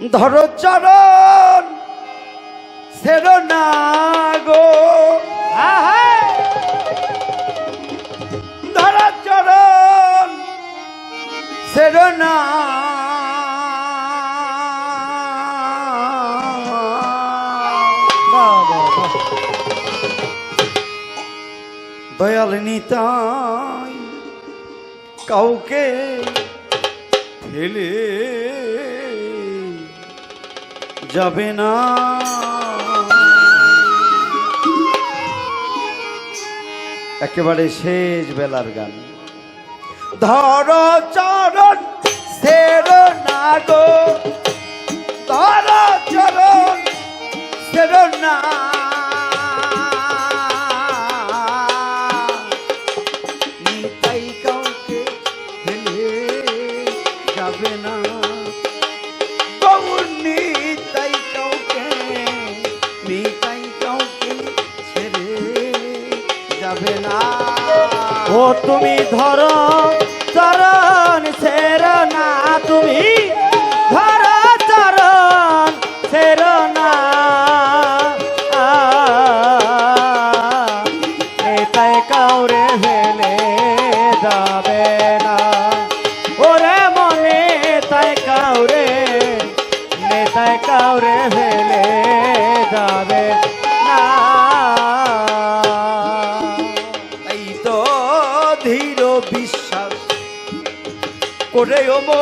ধর চরণ সের না গো। ধর চরণ সের না। দয়াল নিতাই কাউকে ফেলে যাবে না। একেবারে শেষ বেলার গান। ধর চরণ, সেরো না গো। ধর চরণ, সেরো না তুমি ধরো, চরণ সের না তুমি। ধরো, চরণ সের না। কাউরে ফেলে যাবে না। ওরে মনে তাই কাউরে, নেতাই কাউরে ফেলে যাবে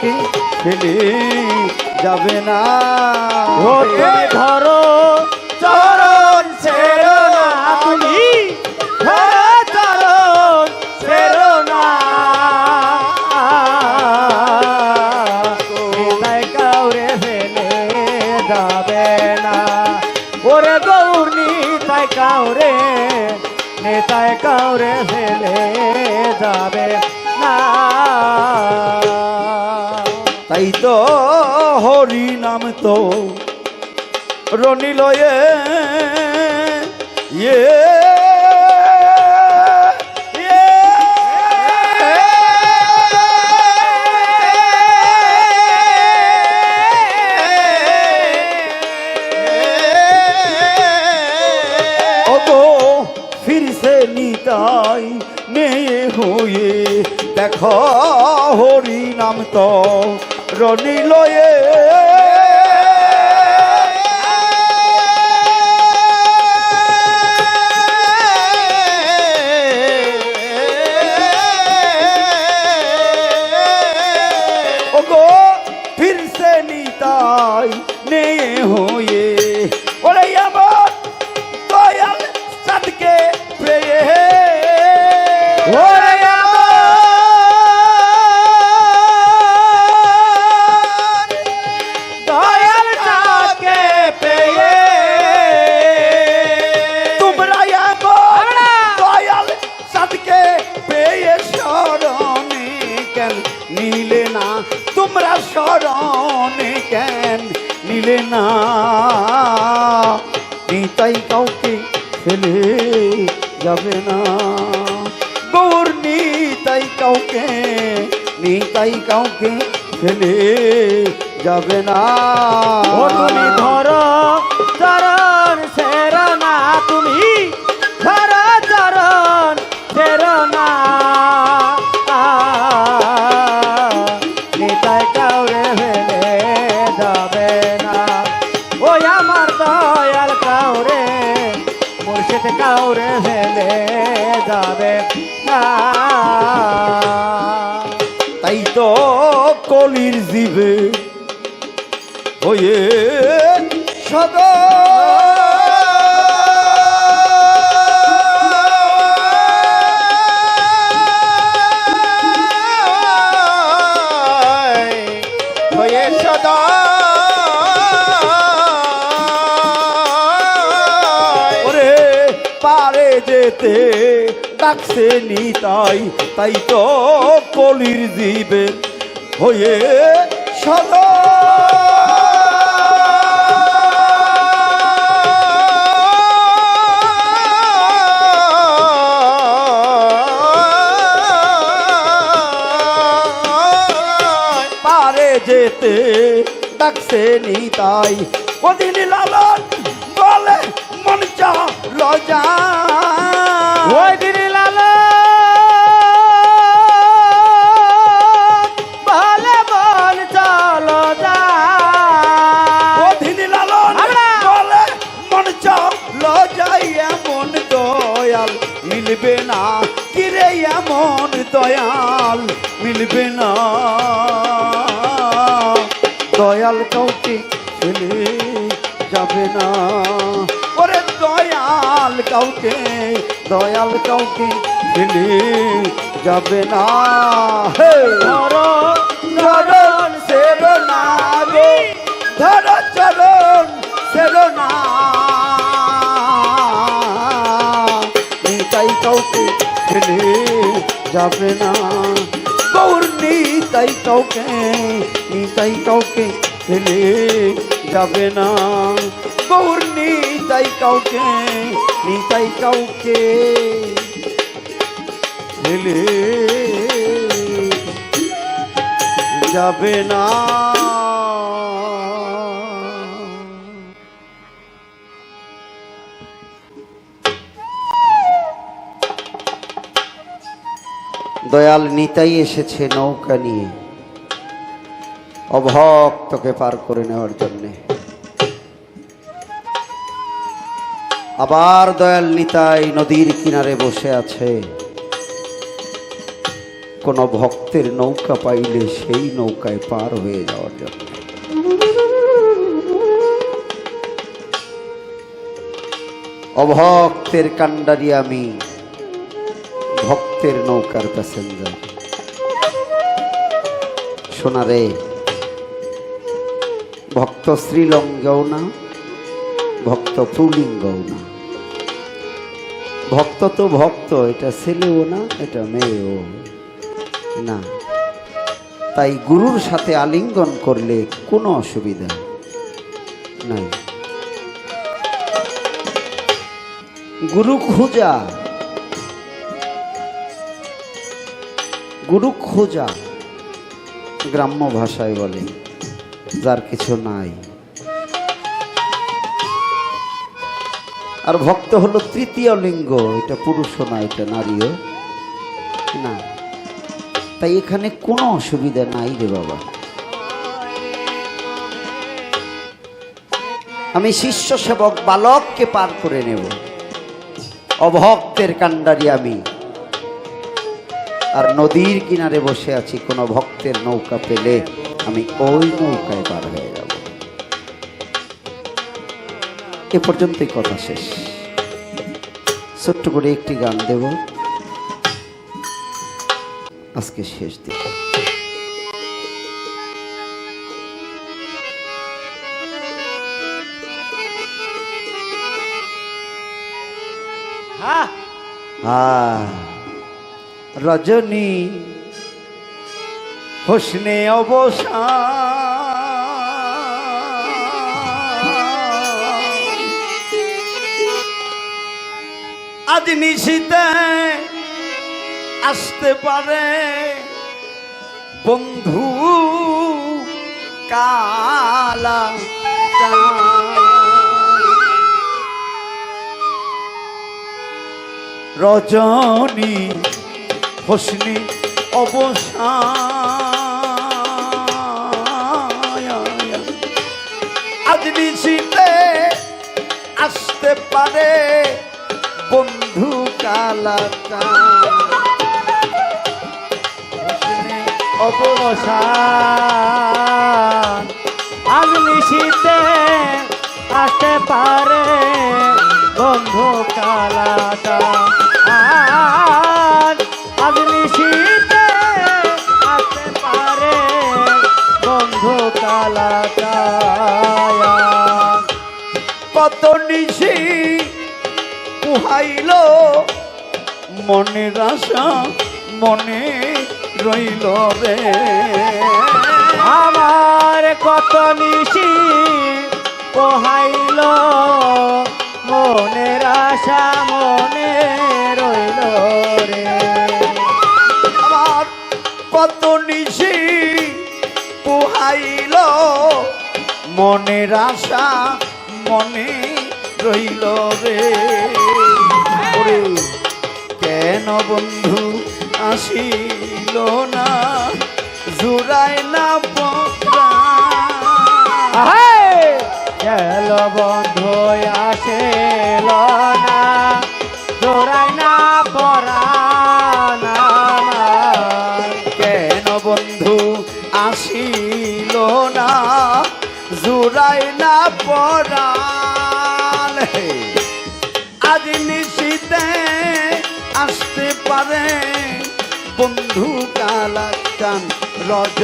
কাউকে ফেলে যাবে না? ধরো? তাই তো হরি নাম তো রনিলয়ে। ইয়ে।, ইয়ে।, ইয়ে। নিতাই মেয়ে হয়ে দেখ হরি নাম তো রনিলয়ে ওগো ফেলে যাবে না। নিতাই নিতাই কাউকে নিতাই কাউকে ফেলে যাবে না। ধরা চরণ জীবে হয়ে যেতে ডাকছে নিতাই তাই তো কলির জীবে হয়ে পারে যেতে ডাকছে নিতাই। ওদিন লালন বলে মন চা লজা মিলবে না। কিরে এমন দয়াল? মিলবে না। দয়াল কাউকে ফেলে যাবে না। ওরে দয়াল কাউকে দয়াল কাউকে ফেলে যাবে না। হে ধরো চরণ সেরো না গো। ধর চরণ ফেলে যাবে না। গৌর নিতাই কাউকে নিতাই কাউকে ফেলে যাবে না। গৌর নিতাই কাউকে নিতাই কাউকে ফেলে যাবে না। দয়াল নিতাই এসেছে নৌকা নিয়ে। অভক্তকে পার করে নেওয়ার জন্যে। আবার দয়াল নিতাই নদীর কিনারে বসে আছে। কোন ভক্তের নৌকা পাইলে সেই নৌকায় পার হয়ে যাওয়ার জন্য। অভক্তের কাণ্ডারি আমি ভক্তের নৌকার প্যাসেঞ্জার। শোনা রে, ভক্ত শ্রীলঙ্গেও না, ভক্ত পুলিঙ্গও না। ভক্ত তো ভক্ত, এটা ছেলেও না, এটা মেয়েও না। তাই গুরুর সাথে আলিঙ্গন করলে কোনো অসুবিধা নাই। গুরু খোঁজা গুরু খোঁজা, গ্রাম্য ভাষায় বলে, যার কিছু নাই। আর ভক্ত হলো তৃতীয় লিঙ্গ, এটা পুরুষও না, এটা নারীও। না, তাই এখানে কোনো অসুবিধা নাই রে বাবা। আমি শিষ্য সেবক, বালককে পার করে নেব। অভক্তের কাণ্ডারি আমি। আর নদীর কিনারে বসে আছি কোনো ভক্তের নৌকা পেলে আমি ওই নৌকায় পার হয়ে যাব। এ পর্যন্তই কথা শেষ। ছোট্ট করে একটি গান দেব। আজকে শেষ দিন। হ্যাঁ। আহ, রজনী হোসনে অবসা আজ নিশিতে আসতে পারে বন্ধু কালা রজনী হোসনি নিশিতে আসতে পারে বন্ধু কালাটা অবসান। আজ নিশীতে আসতে পারে বন্ধু কালাটা মনের আশা মনে রইল রে। আমার কত নিশি পোহাইল, মনের আশা মনে রইল রে। আমার কত নিশি পুহাইল, মনের আশা মনে রইল রে। কেন বন্ধু আসিল না জুড়াই না। গেল বন্ধু আসেল না বন্ধু কালাকান রজ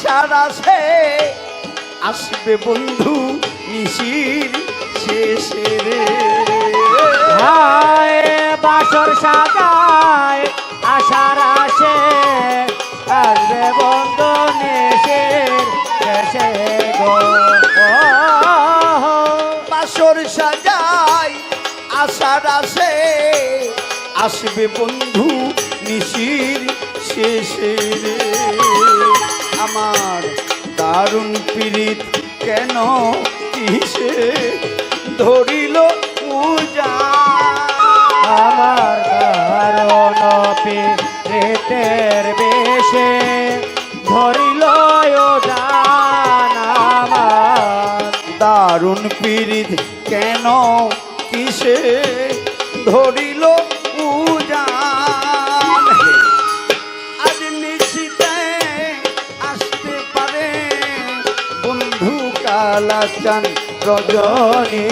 আশার আছে আসবে বন্ধু নিশির শেষে রে। হায় বাসর সাজায় আশার আসে আসবে বন্ধু নেশের শেষে গো। বাসর সাজাই আশার আছে আসবে বন্ধু নিশির শেষে রে। আমার দারুণ পীড়িত কেন কিসে ধরিল পূজা? আমার কারণ পেটের বেশে ধরিল আমার। দারুণ পীড়িত কেন কিসে ধরিল কালাচান রজনী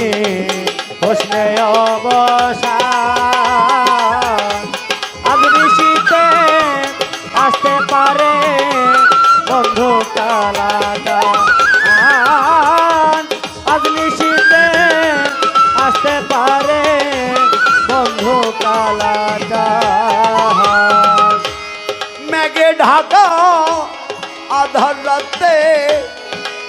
হোসনে অবসান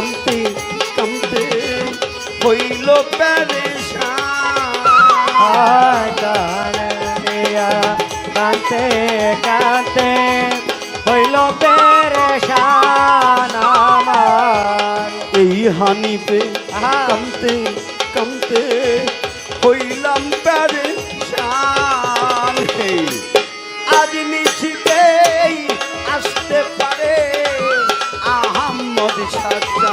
কামতে কামতে হইল প্যারেশান কালিয়া কান্তে কান্তে হইল পেরেশান। এই হানিপে। কামতে কামতে হইলাম প্যারেশান আজ নিচিতে আসতে পারে আহম্মদ সাজ্জাদ।